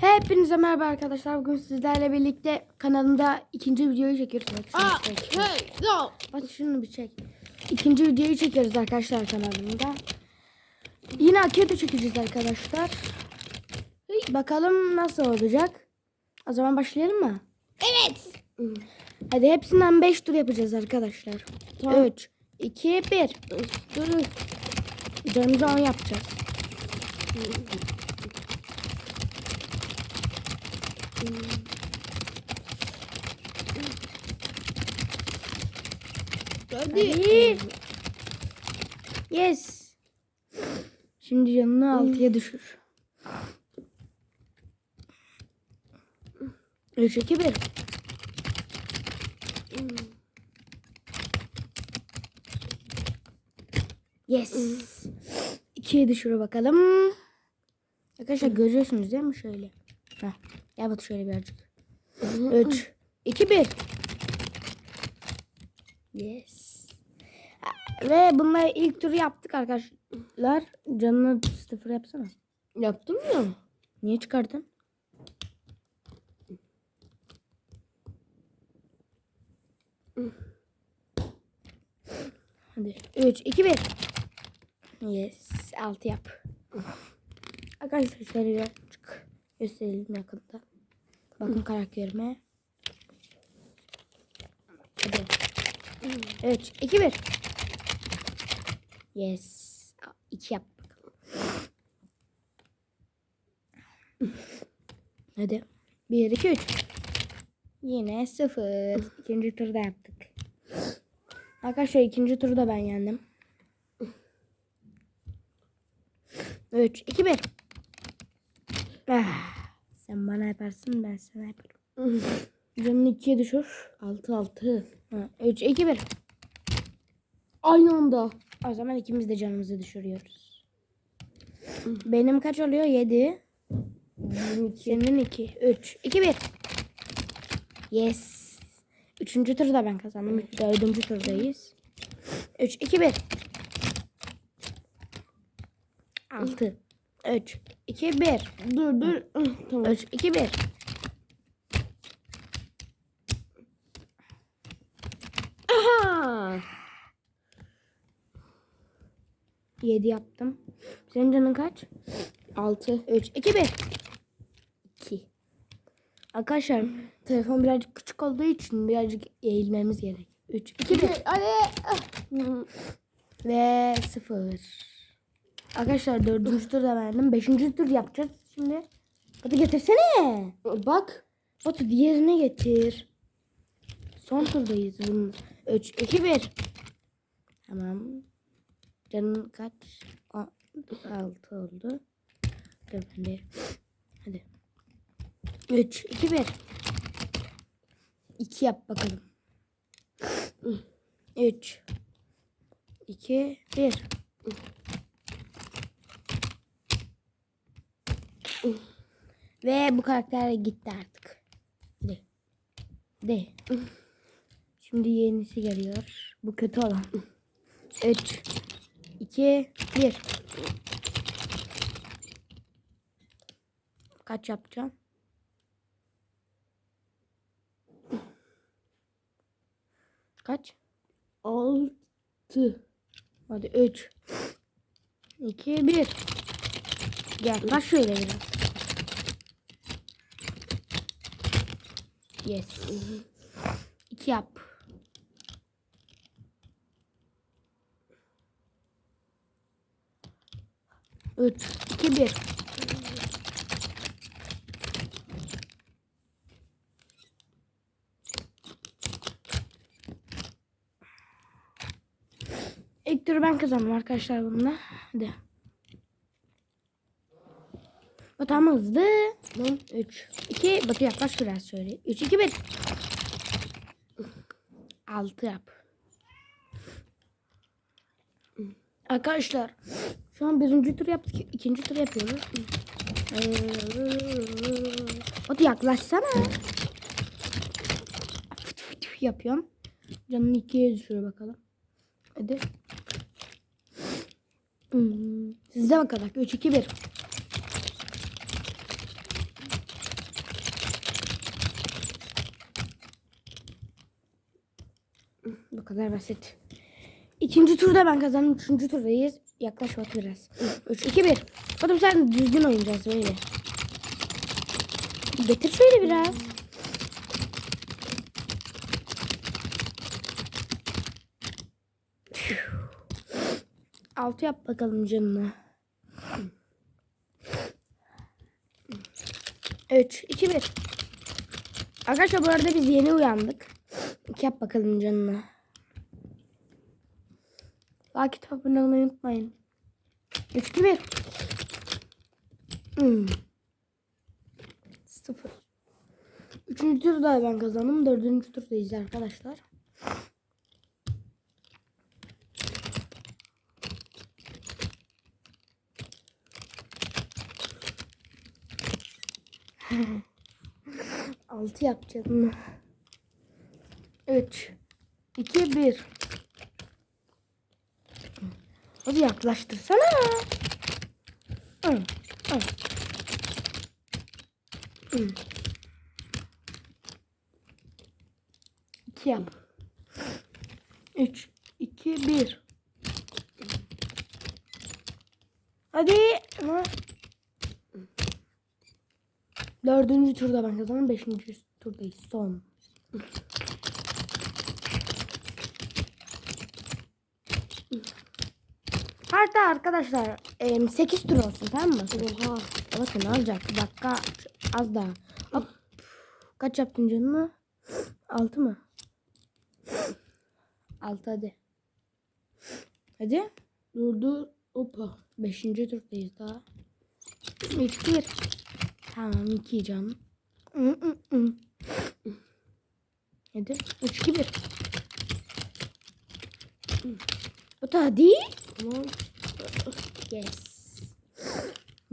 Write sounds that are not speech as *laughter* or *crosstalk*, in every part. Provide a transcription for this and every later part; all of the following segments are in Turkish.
Hepinize merhaba arkadaşlar. Bugün sizlerle birlikte kanalımda ikinci videoyu çekiyoruz. Bak şunu Ah, hey, no. Bak şunu bir çek. İkinci videoyu çekiyoruz arkadaşlar kanalımda. Yine akide çekeceğiz arkadaşlar. Bakalım nasıl olacak. O zaman başlayalım mı? Evet. Hadi hepsinden 5 tur yapacağız arkadaşlar. Tamam. 3, 2, 1. Dur. Üzerimize 10 yapacağız. Hadi. Hadi. Yes. Şimdi canını altıya düşür. 3, 2, 1. Yes. 2'ye düşür bakalım. Arkadaşlar görüyorsunuz değil mi şöyle? Heh. Gel bak şöyle birazcık. 3, 2, 1. Yes. Ve bununla ilk turu yaptık arkadaşlar. Canını sıfır yapsana. Yaptım ya. Niye çıkardın? Hadi. 3, 2, 1. Yes. 6 yap. Arkadaşlar şöyle birazcık gösterelim yakında. Bakın karakterime. Hadi. 3, 2, 1. Yes. 2 yap bakalım. *laughs* Hadi. 1, 2, 3. Yine 0. *laughs* İkinci turda yaptık. Arkadaşlar ikinci turda ben yendim. 3, 2, 1. Ah, sen bana yaparsın ben sana yaparım. *laughs* Canını ikiye düşür. 6 6. 3, 2, 1. Aynı anda. O zaman ikimiz de canımızı düşürüyoruz. Benim kaç oluyor? 7. 22. Senin 2. 3, 2, 1. Yes. Üçüncü turda ben kazandım. Dördüncü turdayız. 3, 2, 1. 6. 3, 2, 1. Dur dur. Ah, Tamam. 3, 2, 1. Aha. 7 yaptım. Senin canın kaç? 6. 3, 2, 1. 2. Arkadaşlar telefon birazcık küçük olduğu için birazcık eğilmemiz gerek. 3, 2, 1. Hadi. Ah. Ve 0. Arkadaşlar dördüncü turda verdim. Beşinci tur yapacağız şimdi. Hadi getirsene. Bak. Batu diğerine getir. Son turdayız. Bunun 3, 2, 1. Tamam. Canın kaç? 6 oldu. Dur ben de. Hadi. 3, 2, 1. 2 yap bakalım. 3, 2, 1. Ve bu karakter gitti artık. De. De. Şimdi yenisi geliyor. Bu kötü olan. 3 2 1 Kaç yapacağım? Kaç? 6. Hadi 3 2 1 Gel kaç şöyle biraz. Yes. 2 yap. Üç, iki, bir. İlk ben kazandım arkadaşlar bununla. Hadi. Ama hızlı. 3, 2, Batu yaklaş biraz şöyle. 3, 2, 1. 6 yap. Arkadaşlar şu an birinci tur yaptık. ikinci tur yapıyoruz. Batu yaklaşsana. Yapıyorum. Canını ikiye düşürüyor bakalım. Hadi. Hmm. Size bakalım. 3, 2, 1. kadar basit. İkinci turda ben kazandım. Üçüncü turdayız. Yaklaş Batu biraz. 3, 2, 1. Batu sen düzgün oynayacağız böyle. Getir şöyle biraz. Altı yap bakalım canına. 3, 2, 1. Arkadaşlar bu arada biz yeni uyandık. İki yap bakalım canına. Like abone olmayı unutmayın. 3, 2, 1. Hmm. Sıfır. Üçüncü turda ben kazandım. Dördüncü turdayız arkadaşlar. *laughs* Altı yapacağım. Üç. iki, bir. Hadi yaklaştırsana. Hı. Hı. İki yap. Üç, iki, bir. Hadi. Ama Dördüncü turda ben kazandım. Beşinci turdayız. Son. Hatta arkadaşlar 8 tur olsun tamam mı? Oha. Bakın alacak. Dakika az daha. Hop. Kaç yaptın canını? 6 mı? 6 hadi. Hadi. Dur dur. Opa. Beşinci turdayız daha. 3 1. Tamam 2 canım. Hadi 3 2 1. Bu da. Tamam. Yes.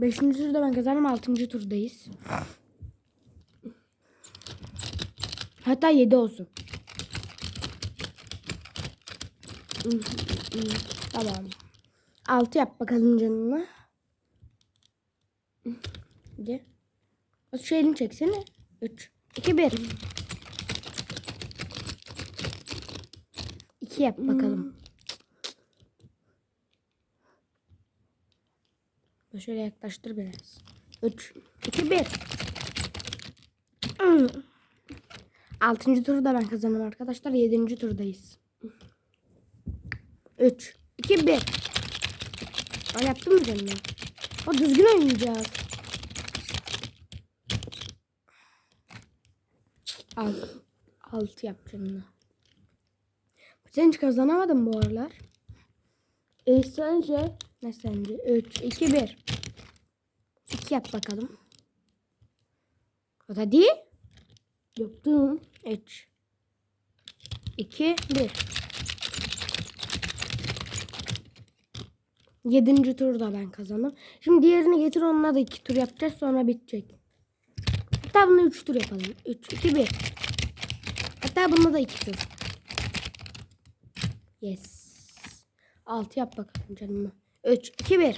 Beşinci turda ben kazandım. Altıncı turdayız. Hatta yedi olsun. Tamam. Altı yap bakalım canına. Hadi. Şu elini çeksene. Üç. iki bir. İki yap bakalım. Bak Şöyle yaklaştır biraz. 3, 2, 1. Altıncı turda ben kazandım arkadaşlar. Yedinci turdayız. 3, 2, 1. Aa, yaptın mı canım? O düzgün oynayacağız. Al. Altı yap canına. Sen hiç kazanamadın bu aralar. E sence? Ne sence? 3, 2, 1. 2 yap bakalım. Hadi. Yaptım. 3, 2, 1. Yedinci turda ben kazandım. Şimdi diğerini getir onunla da iki tur yapacağız sonra bitecek. Hatta bunu üç tur yapalım. 3, 2, 1. Hatta bununla da iki tur. Yes. 6 yap bakalım canım. 3, 2, 1.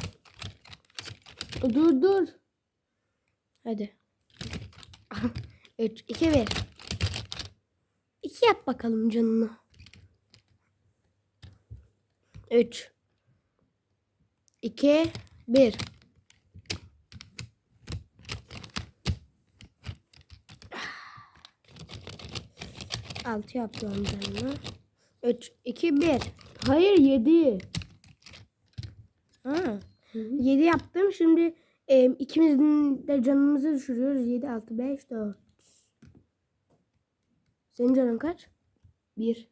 Dur dur. Hadi. 3, 2, 1. 2 yap bakalım canını. 3, 2, 1. Altı yapıyorum canını. 3, 2, 1. Hayır yedi. Ha. 7 yaptım. Şimdi e, ikimizin de canımızı düşürüyoruz. 7, 6, 5, 4. Senin canın kaç? Bir.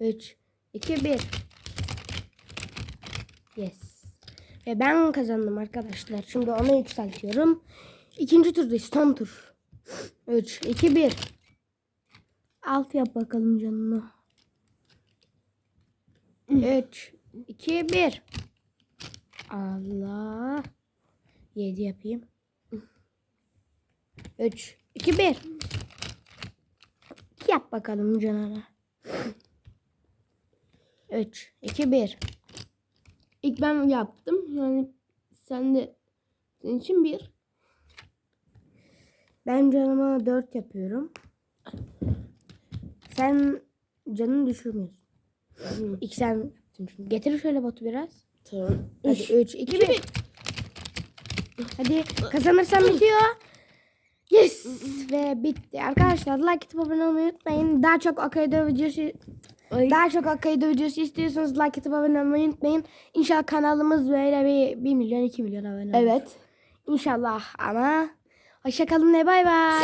3, 2, 1. Yes. Ve ben kazandım arkadaşlar. Şimdi onu yükseltiyorum. İkinci turdayız. Son tur. 3, 2, 1. Alt yap bakalım canını. 3, 2, 1. Allah. 7 yapayım. 3, 2, 1. Yap bakalım canına. 3, 2, 1. İlk ben yaptım. Yani sen de senin için bir. Ben canıma 4 yapıyorum. sen canını düşürmüyorsun. İlk sen yaptın şimdi. Getir şöyle botu biraz. Tamam. Hadi 3, 2, 1. Hadi kazanırsan bitiyor. Yes ve bitti. Arkadaşlar like atıp abone olmayı unutmayın. Daha çok Akaido videosu Ay. daha çok Akaido videosu istiyorsanız like atıp abone olmayı unutmayın. İnşallah kanalımız böyle bir 1 milyon 2 milyon abone olur. Evet. İnşallah ama hoşçakalın ve bay bay.